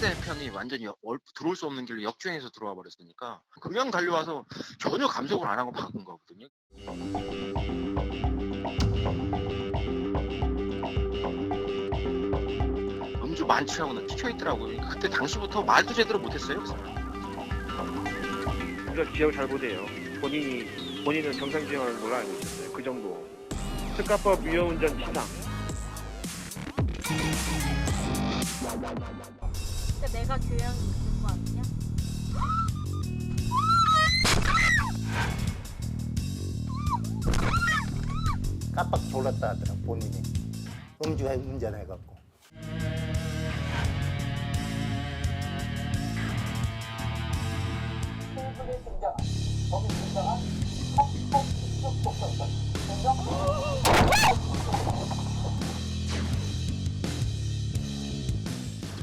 사람이 완전히 얼- 들어올 수 없는 길로 역주행해서 들어와 버렸으니까 그냥 달려와서 전혀 감속을 안 하고 박은 거거든요. 음주 만취하고는 찍혀 있더라고요. 그때 당시부터 말도 제대로 못했어요. 그. 우리가 기억을 잘 못해요. 본인이 본인은 정상 주행하는 걸로 알고 있었어요. 그 정도. 특가법 위험운전 치상. 근데 내가 교양이 있는 거 아니냐? 깜빡 졸랐다 하더라 본인이 음주해 운전해갖고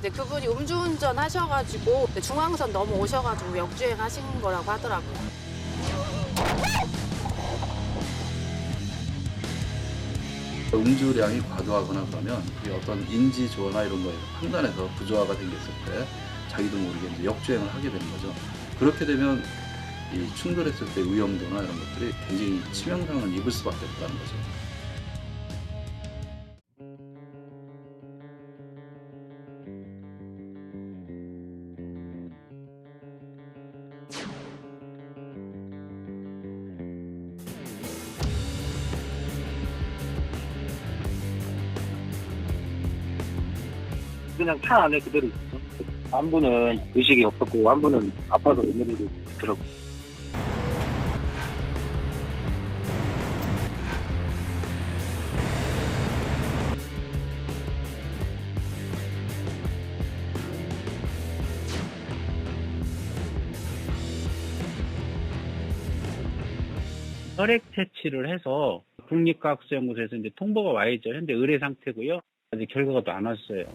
근데 그분이 음주운전 하셔가지고 중앙선 넘어오셔가지고 역주행 하신 거라고 하더라고요. 음주량이 과도하거나 그러면 어떤 인지 조화나 이런 거에 판단에서 부조화가 생겼을 때 자기도 모르게 이제 역주행을 하게 되는 거죠. 그렇게 되면 이 충돌했을 때 위험도나 이런 것들이 굉장히 치명상을 입을 수밖에 없다는 거죠. 그냥 차 안에 그대로 있었어. 한 분은 의식이 없었고 한 분은 아파서 오늘도 있더라고. 혈액 채취를 해서 국립과학수연구소에서 이제 통보가 와 있죠. 현재 의뢰 상태고요. 아직 결과가 또 안 왔어요.